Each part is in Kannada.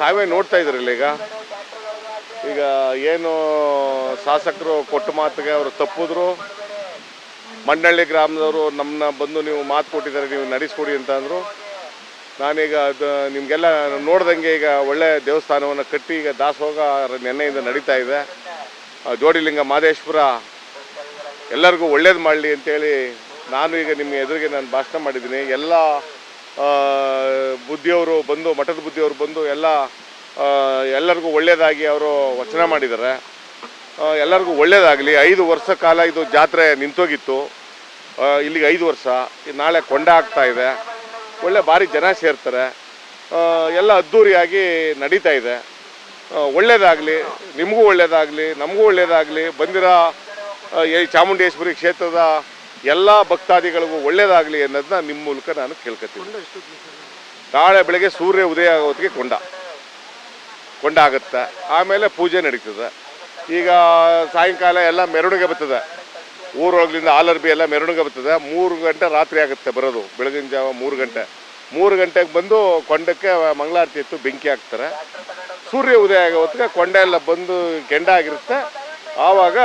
ತಾವೇ ನೋಡ್ತಾ ಇದ್ರಲ್ಲ ಈಗ? ಈಗ ಏನು ಶಾಸಕರು ಕೊಟ್ಟ ಮಾತಿಗೆ ಅವರು ತಪ್ಪಿದ್ರು? ಮಂಡಳ್ಳಿ ಗ್ರಾಮದವರು ನಮ್ಮನ್ನ ಬಂದು ನೀವು ಮಾತು ಕೊಟ್ಟಿದ್ದಾರೆ, ನೀವು ನಡೆಸ್ಕೊಡಿ ಅಂತ ಅಂದರು. ನಾನೀಗ ಅದು ನಿಮಗೆಲ್ಲ ನೋಡ್ದಂಗೆ ಈಗ ಒಳ್ಳೆ ದೇವಸ್ಥಾನವನ್ನು ಕಟ್ಟಿ ಈಗ ದಾಸೋಗ ನೆನ್ನೆಯಿಂದ ನಡೀತಾ ಇದೆ. ಜೋಡಿಲಿಂಗ ಮಾದೇಶ್ವರ ಎಲ್ಲರಿಗೂ ಒಳ್ಳೇದು ಮಾಡಲಿ ಅಂತೇಳಿ ನಾನು ಈಗ ನಿಮ್ಮ ಎದುರಿಗೆ ನಾನು ಭಾಷಣ ಮಾಡಿದ್ದೀನಿ. ಎಲ್ಲ ಬುದ್ಧಿಯವರು ಬಂದು, ಮಠದ ಬುದ್ಧಿಯವರು ಬಂದು ಎಲ್ಲ ಎಲ್ಲರಿಗೂ ಒಳ್ಳೆಯದಾಗಿ ಅವರು ವಚನ ಮಾಡಿದ್ದಾರೆ. ಎಲ್ಲರಿಗೂ ಒಳ್ಳೆಯದಾಗಲಿ ಐದು ವರ್ಷ ಕಾಲ ಇದು ಜಾತ್ರೆ ನಿಂತೋಗಿತ್ತು. ಇಲ್ಲಿಗೆ ಐದು ವರ್ಷ. ನಾಳೆ ಕೊಂಡ ಆಗ್ತಾ ಇದೆ. ಒಳ್ಳೆ ಭಾರಿ ಜನ ಸೇರ್ತಾರೆ. ಎಲ್ಲ ಅದ್ಧೂರಿಯಾಗಿ ನಡೀತಾ ಇದೆ. ಒಳ್ಳೆಯದಾಗಲಿ ನಿಮಗೂ ಒಳ್ಳೇದಾಗಲಿ. ನಮಗೂ ಒಳ್ಳೆಯದಾಗಲಿ ಬಂದಿರೋ ಈ ಚಾಮುಂಡೇಶ್ವರಿ ಕ್ಷೇತ್ರದ ಎಲ್ಲ ಭಕ್ತಾದಿಗಳಿಗೂ ಒಳ್ಳೇದಾಗಲಿ ಅನ್ನೋದನ್ನ ನಿಮ್ಮ ಮೂಲಕ ನಾನು ಕೇಳ್ಕೊತೀನಿ. ನಾಳೆ ಬೆಳಗ್ಗೆ ಸೂರ್ಯ ಉದಯ ಆಗೋ ಹೊತ್ತಿಗೆ ಕೊಂಡ. ಕೊಂಡ ಆಗುತ್ತೆ. ಆಮೇಲೆ ಪೂಜೆ ನಡೀತದೆ. ಈಗ ಸಾಯಂಕಾಲ ಎಲ್ಲ ಮೆರವಣಿಗೆ ಬರ್ತದೆ. ಊರೊಳಗಿಂದ ಆಲರ್ಬಿ ಎಲ್ಲ ಮೆರವಣಿಗೆ ಬರ್ತದೆ. ಮೂರು ಗಂಟೆ ರಾತ್ರಿ ಆಗುತ್ತೆ ಬರೋದು. ಬೆಳಗಿನ ಜಾವ ಮೂರು ಗಂಟೆ. ಮೂರು ಗಂಟೆಗೆ ಬಂದು ಕೊಂಡಕ್ಕೆ ಮಂಗಳಾರತಿ ಇತ್ತು ಬೆಂಕಿ ಹಾಕ್ತಾರೆ. ಸೂರ್ಯ ಉದಯ ಆಗೋ ಹೊತ್ತಿಗೆ ಕೊಂಡ ಎಲ್ಲ ಬಂದು ಕೆಂಡ ಆಗಿರುತ್ತೆ. ಆವಾಗ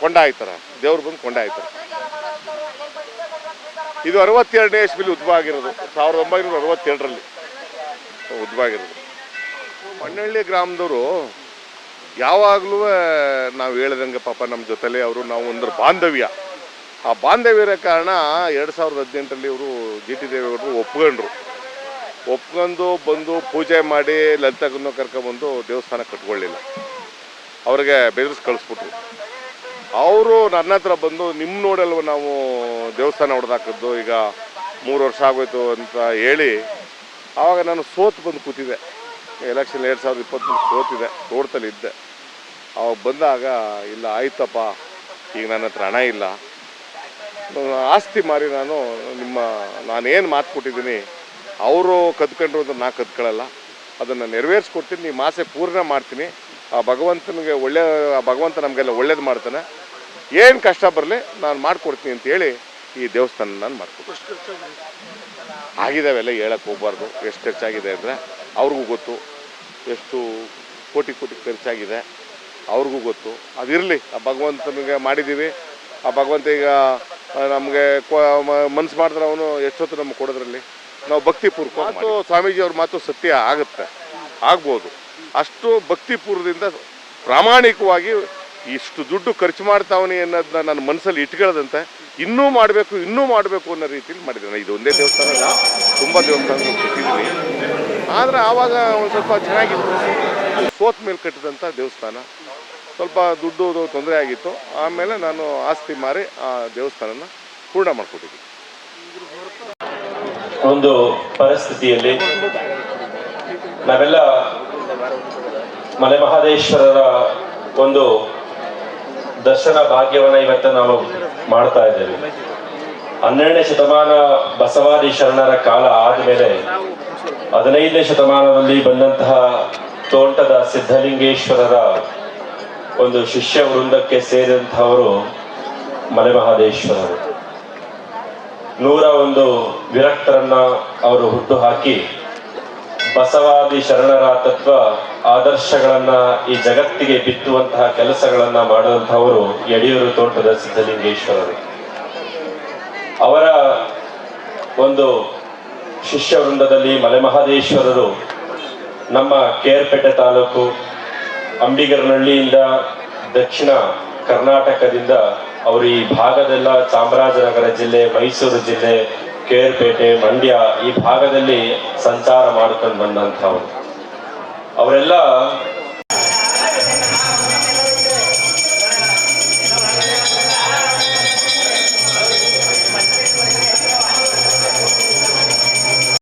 ಕೊಂಡ ಆಯ್ತಾರೆ ದೇವ್ರು ಬಂದು ಕೊಂಡ ಆಯ್ತಾರೆ ಇದು ಅರವತ್ತೆರಡನೇ ಇಸ್ವಿಲಿ ಉದ್ಭವ ಆಗಿರೋದು. ಸಾವಿರದ ಒಂಬೈನೂರ ಅರವತ್ತೆರಡರಲ್ಲಿ ಉದ್ಭವ ಆಗಿರೋದು. ಮಣ್ಣಳ್ಳಿ ಗ್ರಾಮದವರು ಯಾವಾಗಲೂ ನಾವು ಹೇಳ್ದಂಗೆ ಪಾಪ ನಮ್ಮ ಜೊತೆಲೇ ಅವರು, ನಾವು ಒಂದರ ಬಾಂಧವ್ಯ. ಆ ಬಾಂಧವ್ಯರ ಕಾರಣ ಎರಡು ಸಾವಿರದ ಹದಿನೆಂಟರಲ್ಲಿ ಇವರು ಜಿ ಟಿ ದೇವೇಗೌಡರು ಒಪ್ಕೊಂಡ್ರು. ಒಪ್ಕೊಂಡು ಬಂದು ಪೂಜೆ ಮಾಡಿ ಲಲಿತಗನ್ನು ಕರ್ಕೊಂಡ್ಬಂದು ದೇವಸ್ಥಾನ ಕಟ್ಕೊಳ್ಳಿಲ್ಲ ಅವ್ರಿಗೆ ಬೆದರಿಸಿ ಕಳಿಸ್ಬಿಟ್ರು. ಅವರು ನನ್ನ ಹತ್ರ ಬಂದು ನಿಮ್ಮ ನೋಡಲ್ವ ನಾವು ದೇವಸ್ಥಾನ ಹೊಡೆದಾಕದ್ದು? ಈಗ ಮೂರು ವರ್ಷ ಆಗೋಯ್ತು ಅಂತ ಹೇಳಿ ಆವಾಗ ನಾನು ಸೋತು ಬಂದು ಕೂತಿದ್ದೆ. ಎಲೆಕ್ಷನ್ ಎರಡು ಸಾವಿರದ ಇಪ್ಪತ್ತ್ಮೂರು ಸೋತಿದೆ ತೋಟದಲ್ಲಿ ಇದ್ದೆ. ಅವಾಗ ಬಂದಾಗ, ಇಲ್ಲ ಆಯ್ತಪ್ಪ, ಈಗ ನನ್ನ ಹತ್ರ ಹಣ ಇಲ್ಲ. ಆಸ್ತಿ ಮಾರಿ ನಾನು ನಿಮ್ಮ, ನಾನೇನು ಮಾತು ಕೊಟ್ಟಿದ್ದೀನಿ, ಅವರು ಕದ್ಕೊಂಡ್ರು ಅಂತ ನಾ ಕದ್ಕೊಳ್ಳಲ್ಲ ಅದನ್ನು ನೆರವೇರಿಸ್ಕೊಡ್ತೀನಿ ನೀವು ಮಾಸೆ ಪೂರ್ಣ ಮಾಡ್ತೀನಿ. ಆ ಭಗವಂತನಿಗೆ ಒಳ್ಳೆ ಆ ಭಗವಂತ ನಮಗೆಲ್ಲ ಒಳ್ಳೇದು ಮಾಡ್ತಾನೆ. ಏನು ಕಷ್ಟ ಬರಲಿ ನಾನು ಮಾಡಿಕೊಡ್ತೀನಿ ಅಂತ ಹೇಳಿ ಈ ದೇವಸ್ಥಾನ ನಾನು ಮಾಡ್ಕೊಡ್ತೀನಿ. ಆಗಿದಾವೆಲ್ಲ ಹೇಳಕ್ಕೆ ಹೋಗ್ಬಾರ್ದು. ಎಷ್ಟು ಖರ್ಚಾಗಿದೆ ಅಂದರೆ ಅವ್ರಿಗೂ ಗೊತ್ತು. ಎಷ್ಟು ಕೋಟಿ ಕೋಟಿ ಖರ್ಚಾಗಿದೆ ಅವ್ರಿಗೂ ಗೊತ್ತು. ಅದಿರಲಿ ಆ ಭಗವಂತನಿಗೆ ಮಾಡಿದ್ದೀವಿ ಆ ಭಗವಂತ ಈಗ ನಮಗೆ ಮನ್ಸು ಮಾಡಿದ್ರೆ ಅವನು ಎಷ್ಟೊತ್ತು ನಮ್ಗೆ ಕೊಡೋದ್ರಲ್ಲಿ? ನಾವು ಭಕ್ತಿಪೂರ್ವಕ ಮಾತು ಸ್ವಾಮೀಜಿಯವ್ರ ಮಾತು ಸತ್ಯ ಆಗುತ್ತೆ. ಆಗ್ಬೋದು. ಅಷ್ಟು ಭಕ್ತಿಪೂರ್ವದಿಂದ ಪ್ರಾಮಾಣಿಕವಾಗಿ ಇಷ್ಟು ದುಡ್ಡು ಖರ್ಚು ಮಾಡ್ತಾವನಿ ಅನ್ನೋದನ್ನ ನನ್ನ ಮನಸ್ಸಲ್ಲಿ ಇಟ್ಕೊಳ್ಳದಂತೆ ಇನ್ನೂ ಮಾಡಬೇಕು ಇನ್ನೂ ಮಾಡಬೇಕು ಅನ್ನೋ ರೀತಿಯಲ್ಲಿ ಮಾಡಿದ್ದೇನೆ. ಇದು ಒಂದೇ ದೇವಸ್ಥಾನ ಅಲ್ಲ, ತುಂಬ ದೇವಸ್ಥಾನಗಳು ಕಟ್ಟಿದ್ದೀನಿ ಆದರೆ ಆವಾಗ ಒಂದು ಸ್ವಲ್ಪ ಚೆನ್ನಾಗಿತ್ತು. ಸೋತ್ ಮೇಲೆ ಕಟ್ಟಿದಂಥ ದೇವಸ್ಥಾನ. ಸ್ವಲ್ಪ ದುಡ್ಡು ತೊಂದರೆ ಆಗಿತ್ತು. ಆಮೇಲೆ ನಾನು ಆಸ್ತಿ ಮಾರಿ ಆ ದೇವಸ್ಥಾನನ ಪೂರ್ಣ ಮಾಡಿಕೊಟ್ಟಿದ್ದೀನಿ. ಒಂದು ಪರಿಸ್ಥಿತಿಯಲ್ಲಿ ನಾವೆಲ್ಲ ಮಲೆ ಮಹಾದೇಶ್ವರರ ಒಂದು ದರ್ಶನ ಭಾಗ್ಯವನ್ನ ಇವತ್ತು ನಾವು ಮಾಡ್ತಾ ಇದ್ದೇವೆ. ಹನ್ನೆರಡನೇ ಶತಮಾನ ಬಸವಾದಿ ಶರಣರ ಕಾಲ ಆದಮೇಲೆ ಹದಿನೈದನೇ ಶತಮಾನದಲ್ಲಿ ಬಂದಂತಹ ತೋಂಟದ ಸಿದ್ಧಲಿಂಗೇಶ್ವರರ ಒಂದು ಶಿಷ್ಯ ವೃಂದಕ್ಕೆ ಸೇರಿದಂತಹವರು ಮಲೆ ಮಹಾದೇಶ್ವರರು ನೂರ ಒಂದು ವಿರಕ್ತರನ್ನ ಅವರು ಹುಟ್ಟು ಹಾಕಿ ಬಸವಾದಿ ಶರಣರ ತತ್ವ ಆದರ್ಶಗಳನ್ನ ಈ ಜಗತ್ತಿಗೆ ಬಿತ್ತುವಂತಹ ಕೆಲಸಗಳನ್ನ ಮಾಡುವಂತಹವರು ಯಡಿಯೂರು ತೋಟದ ಸಿದ್ಧಲಿಂಗೇಶ್ವರರು. ಅವರ ಒಂದು ಶಿಷ್ಯ ವೃಂದದಲ್ಲಿ ಮಲೆಮಹದೇಶ್ವರರು ನಮ್ಮ ಕೇರ್ಪೇಟೆ ತಾಲೂಕು ಅಂಬಿಗರನಹಳ್ಳಿಯಿಂದ ದಕ್ಷಿಣ ಕರ್ನಾಟಕದಿಂದ ಅವರು ಈ ಭಾಗದೆಲ್ಲ ಚಾಮರಾಜನಗರ ಜಿಲ್ಲೆ, ಮೈಸೂರು ಜಿಲ್ಲೆ ಕೇರ್ಪೇಟೆ ಮಂಡ್ಯ ಈ ಭಾಗದಲ್ಲಿ ಸಂಚಾರ ಮಾಡ್ಕೊಂಡು ಬಂದಂಥವ್ರು. ಅವರೆಲ್ಲ